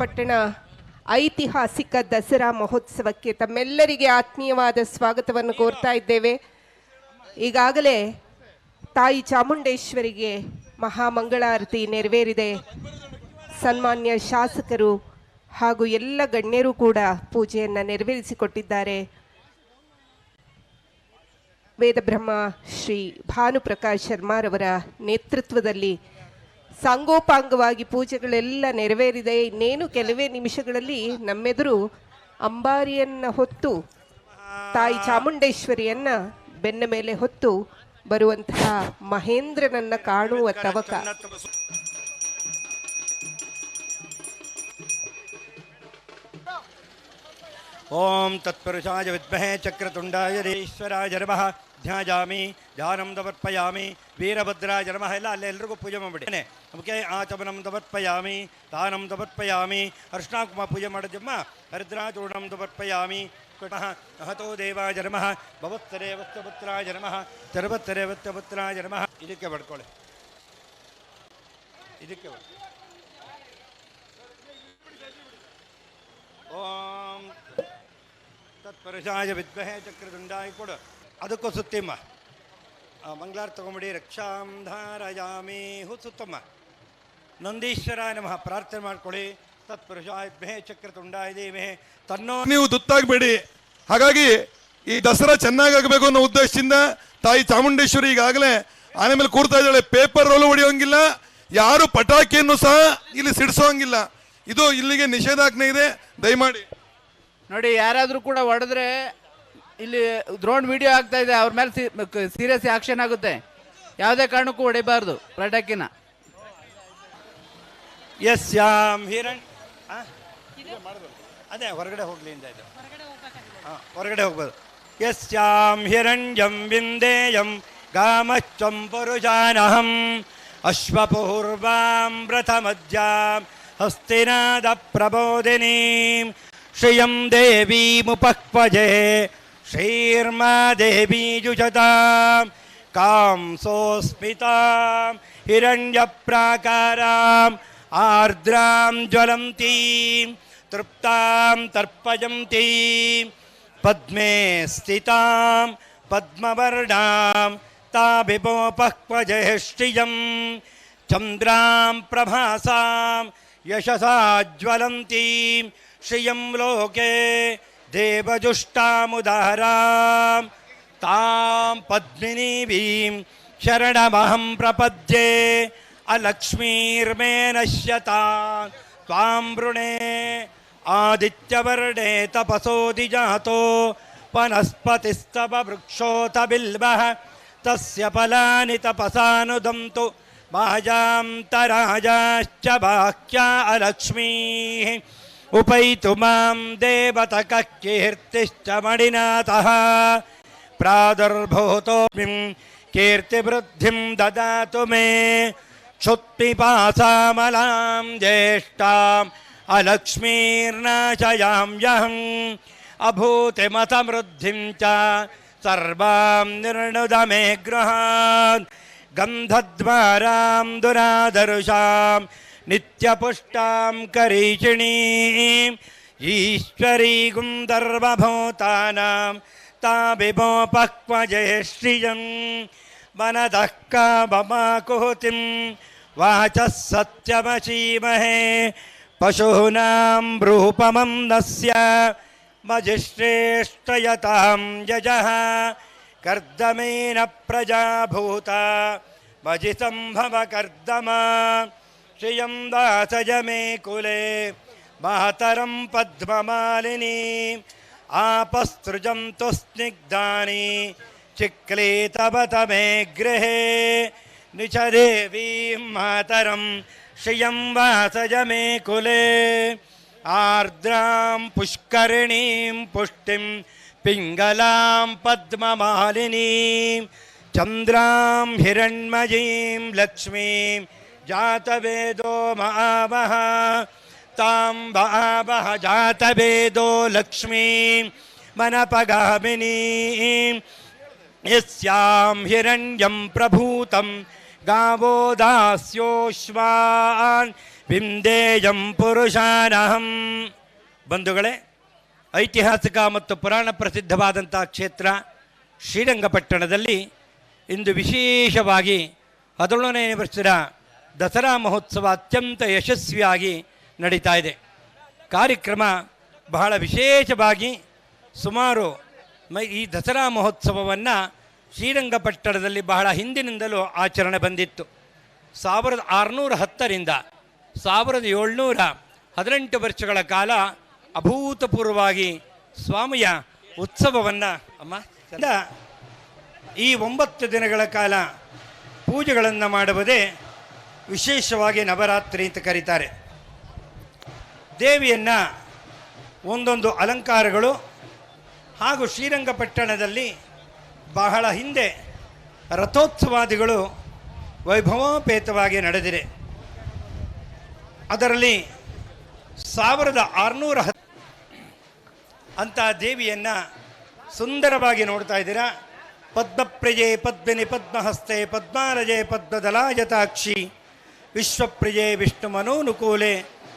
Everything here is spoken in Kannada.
ಪಟ್ಟಣ ಐತಿಹಾಸಿಕ ದಸರಾ ಮಹೋತ್ಸವಕ್ಕೆ ತಮ್ಮೆಲ್ಲರಿಗೆ ಆತ್ಮೀಯವಾದ ಸ್ವಾಗತವನ್ನು ಕೋರ್ತಾ ಇದ್ದೇವೆ ಈಗಾಗಲೇ ತಾಯಿ ಚಾಮುಂಡೇಶ್ವರಿಗೆ ಮಹಾಮಂಗಳಾರತಿ ನೆರವೇರಿದೆ ಸನ್ಮಾನ್ಯ ಶಾಸಕರು ಹಾಗೂ ಎಲ್ಲ ಗಣ್ಯರು ಕೂಡ ಪೂಜೆಯನ್ನು ನೆರವೇರಿಸಿಕೊಟ್ಟಿದ್ದಾರೆ ವೇದಬ್ರಹ್ಮ ಶ್ರೀ ಭಾನುಪ್ರಕಾಶ್ ಶರ್ಮಾರವರ ನೇತೃತ್ವದಲ್ಲಿ ಸಾಂಗೋಪಾಂಗವಾಗಿ ಪೂಜೆಗಳೆಲ್ಲ ನೆರವೇರಿದೆ ಇನ್ನೇನು ಕೆಲವೇ ನಿಮಿಷಗಳಲ್ಲಿ ನಮ್ಮೆದುರು ಅಂಬಾರಿಯನ್ನ ಹೊತ್ತು ತಾಯಿ ಚಾಮುಂಡೇಶ್ವರಿಯನ್ನ ಬೆನ್ನ ಮೇಲೆ ಹೊತ್ತು ಬರುವಂತಹ ಮಹೇಂದ್ರನನ್ನ ಕಾಣುವ ತವಕ ಓಂ ತತ್ಪುರುಷಾಯ ವಿದ್ಮಹೇ ಚಕ್ರತುಂಡಾಯ ಈಶ್ವರಾಯ ನಮಃ ध्याजामि ध्यानम दवपयामि वीरभद्राय नमः हेला ಎಲ್ಲರಿಗೂ ಪೂಜೆ ಮಾಡ್ಬಿಡನೆ ನಮಕ ಆ ಚಬನಂ ದವಪಯಾಮಿ ತಾನಂ ದವಪಯಾಮಿ ಅರ್شناಕುಮ ಪೂಜೆ ಮಾಡೋ ಜಮ್ಮ ಹರಿದ್ರಾಜ್ ಓಣಂ ದವಪಯಾಮಿ ಕತಹ ತಹ ತೋ ದೇವಾ ಜರಮಹ ಬವತ್ರೆವತ್ಪುತ್ರಾಯ ನಮಃ ತರ್ವತ್ರೆವತ್ಪುತ್ರಾಯ ನಮಃ ಇದಕ್ಕೆ ಬಡಕೊಳ್ಳಿ ಇದಕ್ಕೆ ಓಂ ತತ್ಪರಾಯ ಜ ವಿದ್ವಹೆ ಚಕ್ರದಂಡಾಯ ಕುಡ ಅದಕ್ಕೂ ಸುತ್ತಿಮ್ಮ ಮಂಗ್ಲಾರ್ ತಗೊಂಬಿಡಿ ರಕ್ಷಾಂಧಾರಯಾಮಿ ಹೂ ಸುತ್ತಮ್ಮ ನಂದೀಶ್ವರ ನಮಃ ಪ್ರಾರ್ಥನೆ ಮಾಡ್ಕೊಳ್ಳಿ ತತ್ಪುರುಷಾಯ್ ಮೇ ಚಕ್ರ ತುಂಡಾಯಿದೆ ಮೇ ತನ್ನೋ ನೀವು ದುತ್ತಾಗಬೇಡಿ ಹಾಗಾಗಿ ಈ ದಸರಾ ಚೆನ್ನಾಗಿ ಆಗಬೇಕು ಅನ್ನೋ ಉದ್ದೇಶದಿಂದ ತಾಯಿ ಚಾಮುಂಡೇಶ್ವರಿ ಈಗಾಗಲೇ ಆನೆ ಮೇಲೆ ಕೂರ್ತಾ ಇದ್ದಾಳೆ ಪೇಪರ್ ರೋಲು ಹೊಡೆಯೋಂಗಿಲ್ಲ ಯಾರು ಪಟಾಕಿಯನ್ನು ಸಹ ಇಲ್ಲಿ ಸಿಡಿಸೋಂಗಿಲ್ಲ ಇದು ಇಲ್ಲಿಗೆ ನಿಷೇಧಾಜ್ಞೆ ಇದೆ ದಯಮಾಡಿ ನೋಡಿ ಯಾರಾದರೂ ಕೂಡ ಹೊಡೆದ್ರೆ ಇಲ್ಲಿ ಡ್ರೋನ್ ವಿಡಿಯೋ ಆಗ್ತಾ ಇದೆ ಅವ್ರ ಮೇಲೆ ಸೀರಿಯಸ್ ಆಕ್ಷನ್ ಆಗುತ್ತೆ ಯಾವುದೇ ಕಾರಣಕ್ಕೂ ಹೊಡಿಬಾರ್ದು ಪಟಾಕಿನ ಎಸ್ ಯಾಮ್ ಹಿರಣ್ ಅದೇ ಹೊರಗಡೆ ಹೋಗ್ಲಿ ಅಂತ ಇದು ಹಾಂ ಹೊರಗಡೆ ಹೋಗ್ಬೋದು ಎಸ್ ಯಾಮ್ ಹಿರಣ್ಯಂ ವಿಂದೇಯಂ ಗಾಮಶ್ವಂ ಪುರುಜಾನಹಂ ಅಶ್ವಪೂರ್ವಾಂ ವ್ರತಮಜ್ಜಾಂ ಹಸ್ತಿನಾದ ಪ್ರಬೋಧಿನೀಂ ದೇವಿ ಮುಪಕ್ವಜೇ श्रीर्मा देवी जुजता काम सोस्मिता कांसोऽस्मितां प्राकारा आर्द्रा ज्वलती तृप्ता तर्पयती पद्मे स्थितां पद्मवर्णां ताभिपोपक्वजयश्रियं चंद्रा प्रभासा यशसा ज्वलती श्रिय लोके देवजुष्टामुदाहरां तां पद्मिनीवीं शरणमहं प्रपद्ये अलक्ष्मीर्मे नश्यतां त्वां वृणे आदित्यवर्णे तपसोदिजातो वनस्पतिस्तव वृक्षोऽथ बिल्वः तस्य फलानि तपसानुदन्तु मायां तराजाश्च बाह्या अलक्ष्मीः उपैतु मां देवतकः कीर्तिश्च मणिनाथः प्रादुर्भूतोऽपिं कीर्तिवृद्धिं ददातु मे क्षुत्पिपासामलां ज्येष्ठाम् अलक्ष्मीर्नाशयाम्यहम् अभूतिमतमृद्धिं च सर्वां निर्णुदमे गृहान् गन्धद्वारां दुरादर्शा नित्यपुष्टां करीषिणीं ईश्वरी दर्वभूतानां ताविभोपक्वजयश्रियं वनतः काममाकुहुतिं वाचः सत्यमचीमहे पशूनां ब्रूपमं नस्य मजिश्रेष्ठयतां यजः कर्दमेन प्रजाभूता कर्दम श्रियं दासज मे कुले मातरं तो आपस्तृजं तु तब ते गृह निच देवी मातरं श्रियं वासज मे कुले आर्द्रा पुष्किणी पुष्टि पिङ्गलां पद्ममालिनीं चंद्रा हिरण्मयीं लक्ष्मी जातवेदो महावः तां भावः जातवेदो लक्ष्मी मनपगामिनीं यस्यां हिरण्यं प्रभूतं गावो दास्योश्वान् विन्देयं पुरुषानहं बन्धुगळे ಐತಿಹಾಸಿಕ ಮತ್ತು ಪುರಾಣ ಪ್ರಸಿದ್ಧವಾದಂಥ ಕ್ಷೇತ್ರ ಶ್ರೀರಂಗಪಟ್ಟಣದಲ್ಲಿ ಇಂದು ವಿಶೇಷವಾಗಿ ಹದಿನೇಳನೇ ವರ್ಷದ ದಸರಾ ಮಹೋತ್ಸವ ಅತ್ಯಂತ ಯಶಸ್ವಿಯಾಗಿ ನಡೀತಾ ಇದೆ ಕಾರ್ಯಕ್ರಮ ಬಹಳ ವಿಶೇಷವಾಗಿ ಸುಮಾರು ಮೈ ಈ ದಸರಾ ಮಹೋತ್ಸವವನ್ನು ಶ್ರೀರಂಗಪಟ್ಟಣದಲ್ಲಿ ಬಹಳ ಹಿಂದಿನಿಂದಲೂ ಆಚರಣೆ ಬಂದಿತ್ತು ಸಾವಿರದ ಆರುನೂರ ಹತ್ತರಿಂದ ಸಾವಿರದ ಏಳ್ನೂರ ಹದಿನೆಂಟು ವರ್ಷಗಳ ಕಾಲ ಅಭೂತಪೂರ್ವವಾಗಿ ಸ್ವಾಮಿಯ ಉತ್ಸವವನ್ನು ಅಮ್ಮ ಈ ಒಂಬತ್ತು ದಿನಗಳ ಕಾಲ ಪೂಜೆಗಳನ್ನು ಮಾಡುವುದೇ ವಿಶೇಷವಾಗಿ ನವರಾತ್ರಿ ಅಂತ ಕರೀತಾರೆ ದೇವಿಯನ್ನು ಒಂದೊಂದು ಅಲಂಕಾರಗಳು ಹಾಗೂ ಶ್ರೀರಂಗಪಟ್ಟಣದಲ್ಲಿ ಬಹಳ ಹಿಂದೆ ರಥೋತ್ಸವಾದಿಗಳು ವೈಭವೋಪೇತವಾಗಿ ನಡೆದಿದೆ ಅದರಲ್ಲಿ ಸಾವಿರದ ಆರುನೂರ ಅಂತಹ ದೇವಿಯನ್ನು ಸುಂದರವಾಗಿ ನೋಡ್ತಾ ಇದ್ದೀರಾ ಪದ್ಮಪ್ರಿಯೆ ಪದ್ಮಿನಿ ಪದ್ಮಹಸ್ತೆ ಪದ್ಮಾರಜೆ ಪದ್ಮದಲಾಯತಾಕ್ಷಿ ವಿಶ್ವಪ್ರಿಯೆ ವಿಷ್ಣು ಮನೋನುಕೂಲೆ